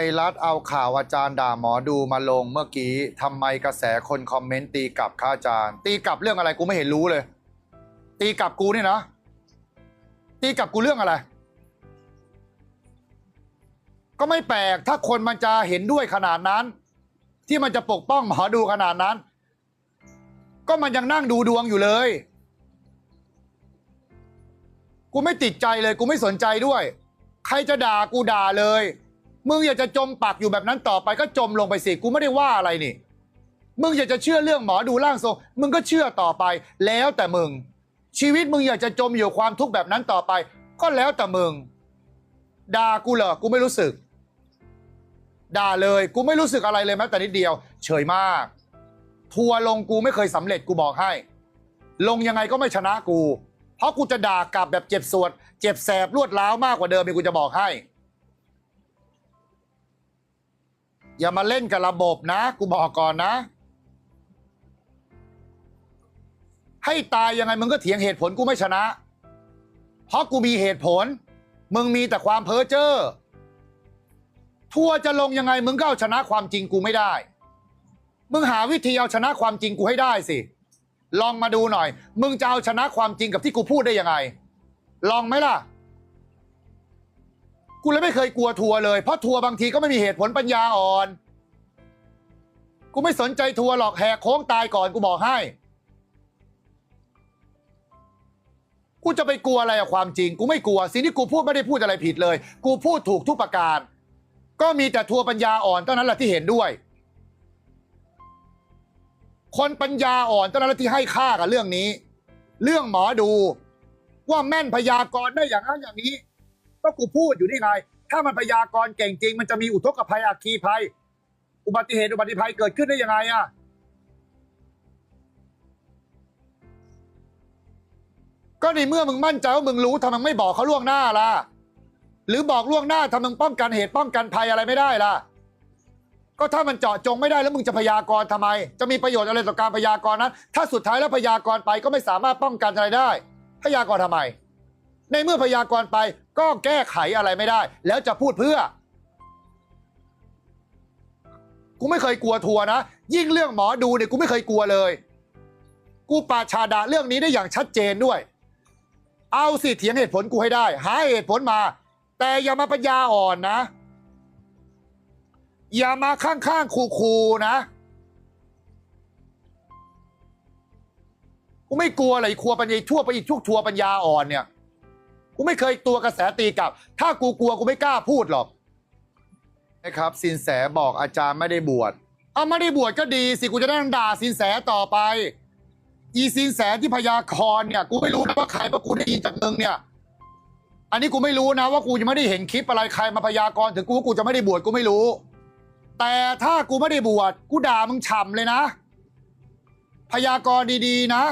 ยรัฐเอาข่าวอาจารย์ด่าหมอดูมาลงเมื่อกี้ทำไมกระแสคนคอมเมนต์ตีกลับข้าอาจารย์ ตีกลับเรื่องอะไรกูไม่เห็นรู้เลย ตีกลับกูเนี่ยนะ ตีกลับกูเรื่องอะไร ก็ไม่แปลกถ้าคนมันจะเห็นด้วยขนาดนั้น ที่มันจะปกป้องหมอดูขนาดนั้น ก็มันยังนั่งดูดวงอยู่เลย กูไม่ติดใจเลย กูไม่สนใจด้วย ใครจะด่ากูด่าเลย มึงอยากจะจมปักอยู่แบบนั้นต่อไปก็จมลงไปสิกูไม่ได้ว่าอะไรนี่ มึงอยากจะเชื่อเรื่องหมอดูร่างทรงมึงก็เชื่อต่อไป แล้วแต่มึง ชีวิตมึงอยากจะจมอยู่ความทุกข์แบบนั้นต่อไป ก็แล้วแต่มึงด่ากูเหรอกูไม่รู้สึกด่าเลยกูไม่รู้สึกอะไรเลยแม้แต่นิดเดียว เฉยมาก ทัวลงกูไม่เคยสำเร็จกูบอกให้ ลงยังไงก็ไม่ชนะกู เพราะกูจะด่ากลับแบบเจ็บสวด เจ็บแสบรวดร้าวมากกว่าเดิมอีกกูจะบอกให้ อย่ามาเล่นกับระบบนะ กูบอกก่อนนะ ให้ตายยังไงมึงก็เถียงเหตุผลกูไม่ชนะ เพราะกูมีเหตุผล มึงมีแต่ความเพ้อเจ้อทัวจะลงยังไงมึงก็เอาชนะความจริงกูไม่ได้ มึงหาวิธีเอาชนะความจริงกูให้ได้สิ ลองมาดูหน่อย มึงจะเอาชนะความจริงกับที่กูพูดได้ยังไง ลองไหมล่ะ กูเลยไม่เคยกลัวทัวร์เลย เพราะทัวร์บางทีก็ไม่มีเหตุผลปัญญาอ่อน กูไม่สนใจทัวร์หรอกแหกโค้งตายก่อนกูบอกให้ กูจะไปกลัวอะไรอะความจริง กูไม่กลัว สิ่งที่กูพูดไม่ได้พูดอะไรผิดเลย กูพูดถูกทุกประการ ก็มีแต่ทัวร์ปัญญาอ่อนเท่านั้นแหละที่เห็นด้วย คนปัญญาอ่อนเท่านั้นแหละที่ให้ค่ากับเรื่องนี้ เรื่องหมอดู ว่าแม่นพยากรณ์ได้อย่างนั้นอย่างนี้ ก็กูพูดอยู่นี่ไง ถ้ามันพยากรณ์เก่งจริง มันจะมีอุทกภัยอัคคีภัย อุบัติเหตุอุบัติภัยเกิดขึ้นได้ยังไงอะก็ในเมื่อมึงมั่นใจว่ามึงรู้ทำไมไม่บอกเขาล่วงหน้าล่ะ หรือบอกล่วงหน้าทำไมมึงป้องกันเหตุป้องกันภัยอะไรไม่ได้ล่ะ ก็ถ้ามันเจาะจงไม่ได้แล้วมึงจะพยากรณ์ทำไม จะมีประโยชน์อะไรต่อการพยากรณ์นั้น ถ้าสุดท้ายแล้วพยากรณ์ไปก็ไม่สามารถป้องกันอะไรได้ พยากรณ์ทำไม ในเมื่อพยากรณ์ไปก็แก้ไขอะไรไม่ได้ แล้วจะพูดเพื่อ กูไม่เคยกลัวทัวนะ ยิ่งเรื่องหมอดูเนี่ยกูไม่เคยกลัวเลย กูปาชาดาเรื่องนี้ได้อย่างชัดเจนด้วย เอาสิเถียงเหตุผลกูให้ได้ หาเหตุผลมา แต่อย่ามาปัญญาอ่อนนะ อย่ามาข้างๆคูๆนะกูไม่กลัวอะไรครัวปัญญาทั่วไปอีกทุกทัวปัญญาอ่อนเนี่ย กูไม่เคยตัวกระแสตีกลับ ถ้ากูกลัวกูไม่กล้าพูดหรอกนะครับสินแสบอกอาจารย์ไม่ได้บวชเอาไม่ได้บวชก็ดีสิกูจะได้ด่าสินแสต่อไป อีสินแสที่พยากรณ์เนี่ยกูไม่รู้นะว่าใครเพราะกูได้ยินจากมึงเนี่ย อันนี้กูไม่รู้นะว่ากูยังไม่ได้เห็นคลิปอะไรใครมาพยากรณ์ถึงกูว่ากูจะไม่ได้บวชกูไม่รู้ แต่ถ้ากูไม่ได้บวชกูด่ามึงฉ่ำเลยนะ พยากรณ์ดีๆนะ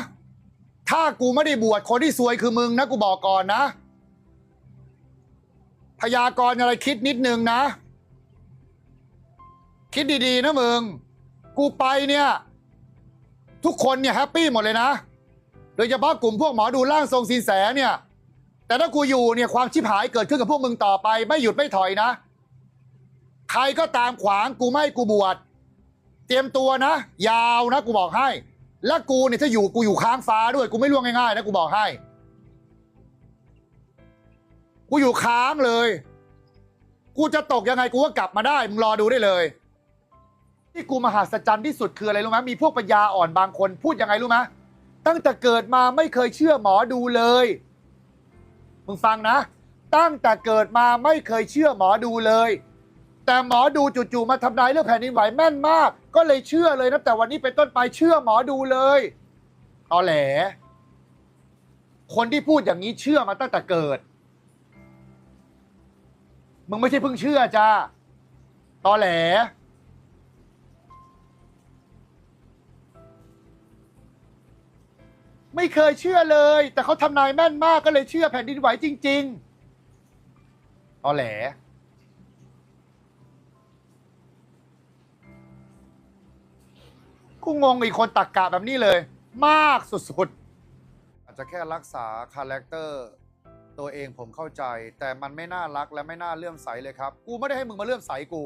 ถ้ากูไม่ได้บวชคนที่ซวยคือมึงนะกูบอกก่อนนะ พยากรณ์อะไรคิดนิดนึงนะ คิดดีๆนะมึง กูไปเนี่ย ทุกคนเนี่ยแฮปปี้หมดเลยนะ โดยเฉพาะกลุ่มพวกหมอดูร่างทรงสินแสเนี่ย แต่ถ้ากูอยู่เนี่ยความชิบหายเกิดขึ้นกับพวกมึงต่อไป ไม่หยุดไม่ถอยนะ ใครก็ตามขวางกูไม่กูบวชเตรียมตัวนะ ยาวนะ กูบอกให้ และกูเนี่ยถ้าอยู่กูอยู่ค้างฟ้าด้วย กูไม่ล่วงง่ายๆนะกูบอกให้ กูอยู่ค้างเลย กูจะตกยังไงกูก็กลับมาได้มึงรอดูได้เลย ที่กูมหัศจรรย์ที่สุดคืออะไรรู้ไหมมีพวกปัญญาอ่อนบางคนพูดยังไงรู้ไหมตั้งแต่เกิดมาไม่เคยเชื่อหมอดูเลย มึงฟังนะ ตั้งแต่เกิดมาไม่เคยเชื่อหมอดูเลย แต่หมอดูจู่ๆมาทำนายเรื่องแผ่นดินไหวแม่นมาก ก็เลยเชื่อเลยนะแต่วันนี้เป็นต้นไปเชื่อหมอดูเลยตอแหล คนที่พูดอย่างนี้เชื่อมาตั้งแต่เกิด มึงไม่ใช่เพิ่งเชื่อจ้าตอแหล ไม่เคยเชื่อเลย แต่เขาทำนายแม่นมากก็เลยเชื่อแผ่นดินไหวจริง ๆ ตอแหล กูงงอีกคนตักกะแบบนี้เลย มากสุดๆ อาจจะแค่รักษาคาแรคเตอร์ ตัวเองผมเข้าใจ แต่มันไม่น่ารักและไม่น่าเลื่อมใสเลยครับ กูไม่ได้ให้มึงมาเลื่อมใสกู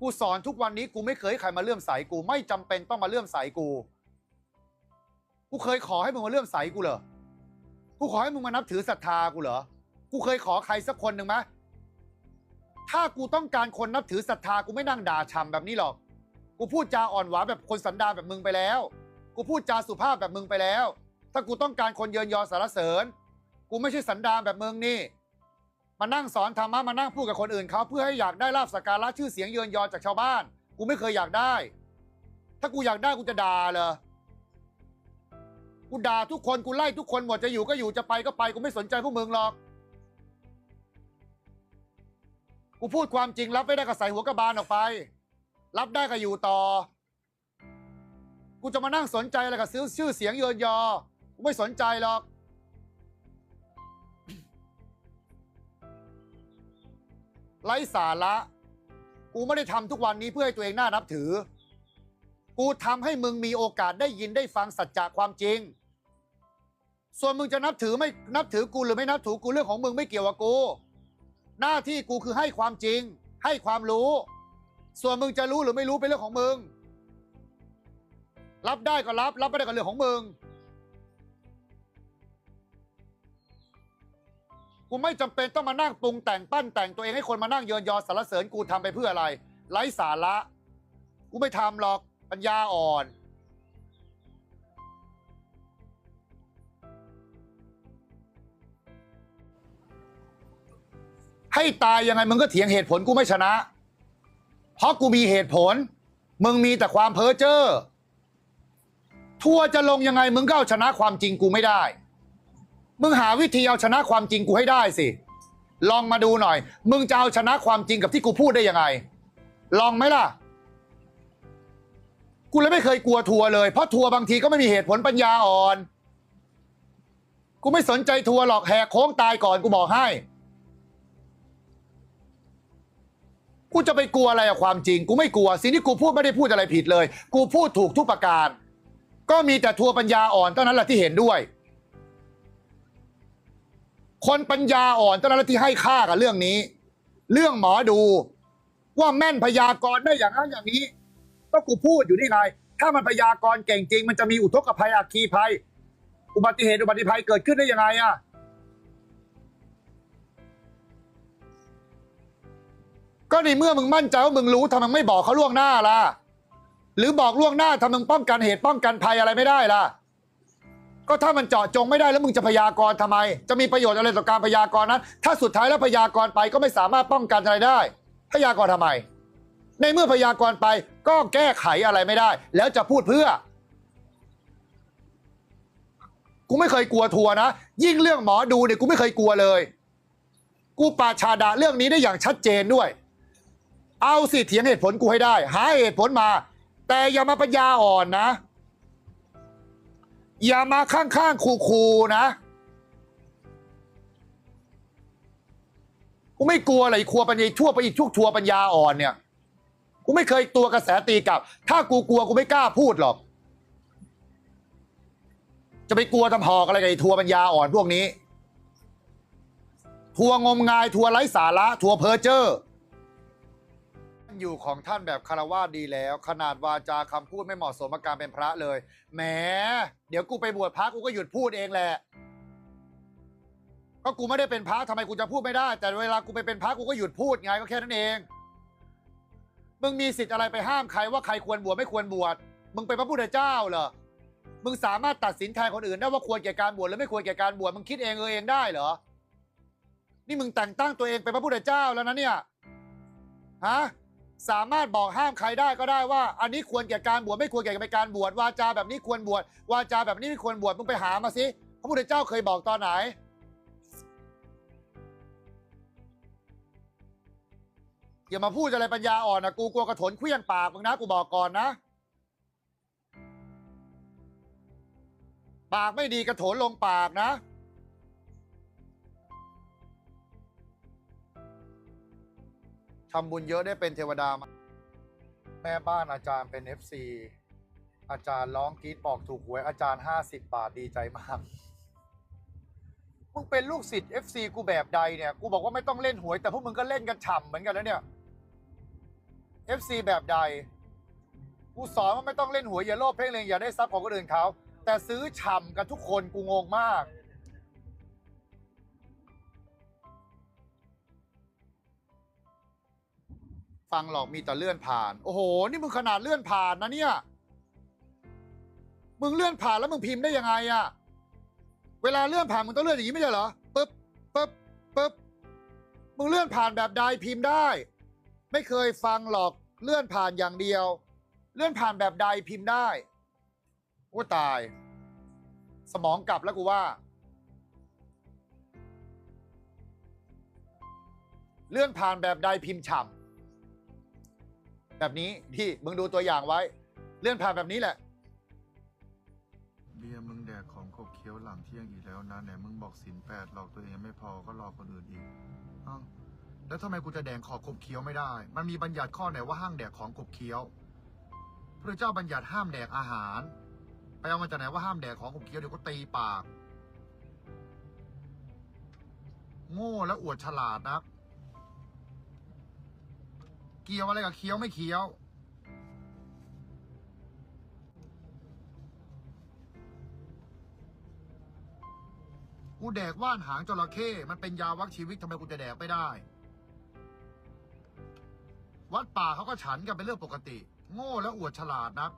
กูสอนทุกวันนี้กูไม่เคยให้ใครมาเลื่อมใสกู ไม่จำเป็นต้องมาเลื่อมใสกู กูเคยขอให้มึงมาเลื่อมใสกูเหรอ กูขอให้มึงมานับถือศรัทธากูเหรอ กูเคยขอใครสักคนหนึ่งไหมถ้ากูต้องการคนนับถือศรัทธากูไม่นั่งด่าชำแบบนี้หรอก กูพูดจาอ่อนหวานแบบคนสันดานแบบมึงไปแล้ว กูพูดจาสุภาพแบบมึงไปแล้ว ถ้ากูต้องการคนเยินยอสารเสริญ กูไม่ใช่สันดานแบบมึงนี่ มานั่งสอนธรรมะมานั่งพูดกับคนอื่นเขาเพื่อให้อยากได้ลาบสักการะชื่อเสียงเยินยอจากชาวบ้าน กูไม่เคยอยากได้ ถ้ากูอยากได้กูจะด่าเหรอกูด่าทุกคนกูไล่ทุกคนหมดจะอยู่ก็อยู่จะไปก็ไปกูไม่สนใจพวกมึงหรอก กูพูดความจริงรับไม่ได้ก็ใส่หัวกระบาลออกไป รับได้ก็อยู่ต่อ กูจะมานั่งสนใจอะไรกับซื้อชื่อเสียงเยินยอ กูไม่สนใจหรอก ไร้สาระ กูไม่ได้ทำทุกวันนี้เพื่อให้ตัวเองน่านับถือ กูทำให้มึงมีโอกาสได้ยินได้ฟังสัจจะความจริง ส่วนมึงจะนับถือไม่นับถือกูหรือไม่นับถือกูเรื่องของมึงไม่เกี่ยวกับกู หน้าที่กูคือให้ความจริง ให้ความรู้ ส่วนมึงจะรู้หรือไม่รู้เป็นเรื่องของมึง รับได้ก็รับ รับไม่ได้ก็เรื่องของมึง กูไม่จำเป็นต้องมานั่งปรุงแต่งปั้นแต่งตัวเองให้คนมานั่งเยินยอสรรเสริญกูทำไปเพื่ออะไร ไร้สาระ กูไม่ทำหรอกปัญญาอ่อน ให้ตายยังไงมึงก็เถียงเหตุผลกูไม่ชนะ เพราะกูมีเหตุผล มึงมีแต่ความเพ้อเจ้อทัวร์จะลงยังไงมึงก็เอาชนะความจริงกูไม่ได้ มึงหาวิธีเอาชนะความจริงกูให้ได้สิ ลองมาดูหน่อย มึงจะเอาชนะความจริงกับที่กูพูดได้ยังไง ลองไหมล่ะ กูเลยไม่เคยกลัวทัวร์เลย เพราะทัวร์บางทีก็ไม่มีเหตุผลปัญญาอ่อน กูไม่สนใจทัวร์หรอกแหกโค้งตายก่อนกูบอกให้ กูจะไปกลัวอะไรอะความจริง กูไม่กลัว สิ่งที่กูพูดไม่ได้พูดอะไรผิดเลย กูพูดถูกทุกประการ ก็มีแต่ทัวร์ปัญญาอ่อนเท่านั้นแหละที่เห็นด้วย คนปัญญาอ่อนเท่านั้นที่ให้ค่ากับเรื่องนี้ เรื่องหมอดู ว่าแม่นพยากรณ์ได้อย่างนั้นอย่างนี้ ก็กูพูดอยู่นี่ไงถ้ามันพยากรณ์เก่งจริง มันจะมีอุทกภัยอัคคีภัย อุบัติเหตุอุบัติภัยเกิดขึ้นได้ยังไงอะก็ในเมื่อมึงมั่นใจว่ามึงรู้ทำไมไม่บอกเขาล่วงหน้าล่ะ หรือบอกล่วงหน้าทำไมมึงป้องกันเหตุป้องกันภัยอะไรไม่ได้ล่ะ ก็ถ้ามันเจาะจงไม่ได้แล้วมึงจะพยากรณ์ทำไม จะมีประโยชน์อะไรต่อการพยากรณ์นั้น ถ้าสุดท้ายแล้วพยากรณ์ไปก็ไม่สามารถป้องกันอะไรได้ พยากรณ์ทำไม ในเมื่อพยากรณ์ไปก็แก้ไขอะไรไม่ได้ แล้วจะพูดเพื่อ กูไม่เคยกลัวทัวร์นะ ยิ่งเรื่องหมอดูเนี่ยกูไม่เคยกลัวเลย กูปาชาดาเรื่องนี้ได้อย่างชัดเจนด้วย เอาสิเถียงเหตุผลกูให้ได้ หาเหตุผลมา แต่อย่ามาปัญญาอ่อนนะ อย่ามาข้างๆคูๆนะกูไม่กลัวอะไรครัวปัญญาชั่วไปอีกชุกทัวร์ปัญญาอ่อนเนี่ยกูไม่เคยตัวกระแสตีกลับ ถ้ากูกลัวกูไม่กล้าพูดหรอก จะไปกลัวทำหอกอะไรกับไอ้ทัวร์ปัญญาอ่อนพวกนี้ ทัวร์งมงายทัวร์ไร้สาระ ทัวร์เพ้อเจ้อ อยู่ของท่านแบบคารวะดีแล้ว ขนาดวาจาคำพูดไม่เหมาะสมกับการเป็นพระเลยแหมเดี๋ยวกูไปบวชพระกูก็หยุดพูดเองแหละก็กูไม่ได้เป็นพระทำไมกูจะพูดไม่ได้ แต่เวลากูไปเป็นพระกูก็หยุดพูดไงก็แค่นั้นเองมึงมีสิทธิ์อะไรไปห้ามใครว่าใครควรบวชไม่ควรบวชมึงเป็นพระพุทธเจ้าเหรอมึงสามารถตัดสินแทนคนอื่นได้ว่าควรแก่การบวชหรือไม่ควรแก่การบวชมึงคิดเองเออเองได้เหรอนี่มึงแต่งตั้งตัวเองเป็นพระพุทธเจ้าแล้วนะเนี่ยฮะ สามารถบอกห้ามใครได้ก็ได้ว่า อันนี้ควรแก่การบวชไม่ควรแก่การบวชวาจาแบบนี้ควรบวชวาจาแบบนี้ไม่ควรบวชมึงไปหามาสิพระพุทธเจ้าเคยบอกตอนไหน อย่ามาพูดอะไรปัญญาอ่อนนะกูกลัวกระโถนเคลี้ยงปากมึงนะกูบอกก่อนนะปากไม่ดีกระโถนลงปากนะ ทำบุญเยอะได้เป็นเทวดามาแม่บ้านอาจารย์เป็น FC อาจารย์ร้องกรีดบอกถูกหวยอาจารย์ 50 บาทดีใจมาก มึงเป็นลูกศิษย์ FC กูแบบใดเนี่ย กูบอกว่าไม่ต้องเล่นหวย แต่พวกมึงก็เล่นกันฉ่ำเหมือนกันแล้วเนี่ย FC แบบใด กูสอนว่าไม่ต้องเล่นหวยอย่าโลภเพ่งเลงอย่าได้ทรัพย์ของคนอื่นเขา แต่ซื้อฉ่ำกันทุกคนกูงงมาก ฟังหรอกมีแต่เลื่อนผ่าน โอ้โห นี่มึงขนาดเลื่อนผ่านนะเนี่ย มึงเลื่อนผ่านแล้วมึงพิมพ์ได้ยังไงอะเวลาเลื่อนผ่านมึงต้องเลื่อนอย่างนี้ไม่ใช่เหรอปึ๊บปึ๊บปึ๊บมึงเลื่อนผ่านแบบใดพิมพ์ได้ ไม่เคยฟังหรอกเลื่อนผ่านอย่างเดียว เลื่อนผ่านแบบใดพิมพ์ได้โอ้ตาย สมองกลับแล้วกูว่า เลื่อนผ่านแบบใดพิมพ์ฉ่ำ แบบนี้ที่มึงดูตัวอย่างไว้ เลื่อนผ่านแบบนี้แหละ เบียร์มึงแดกของขบเคี้ยวหลังเที่ยงอีกแล้วนะไหนมึงบอกสินแปดหลอกตัวเองไม่พอก็หลอกคนอื่นอีกอ้าแล้วทำไมกูจะแดกของขบเคี้ยวไม่ได้ มันมีบัญญัติข้อไหนว่าห้ามแดกของขบเคี้ยวพระเจ้าบัญญัติห้ามแดกอาหาร ไปเอามาจากไหนว่าห้ามแดกของขบเคี้ยวเดี๋ยวก็ตีปาก โง่และอวดฉลาดนะ เกี่ยวอะไรกับเคี้ยวไม่เคี้ยว กูแดกว่านหางจระเข้มันเป็นยาวักชีวิตทำไมกูจะแดกไม่ได้ วัดป่าเขาก็ฉันกันเป็นเรื่องปกติ โง่และอวดฉลาดนะ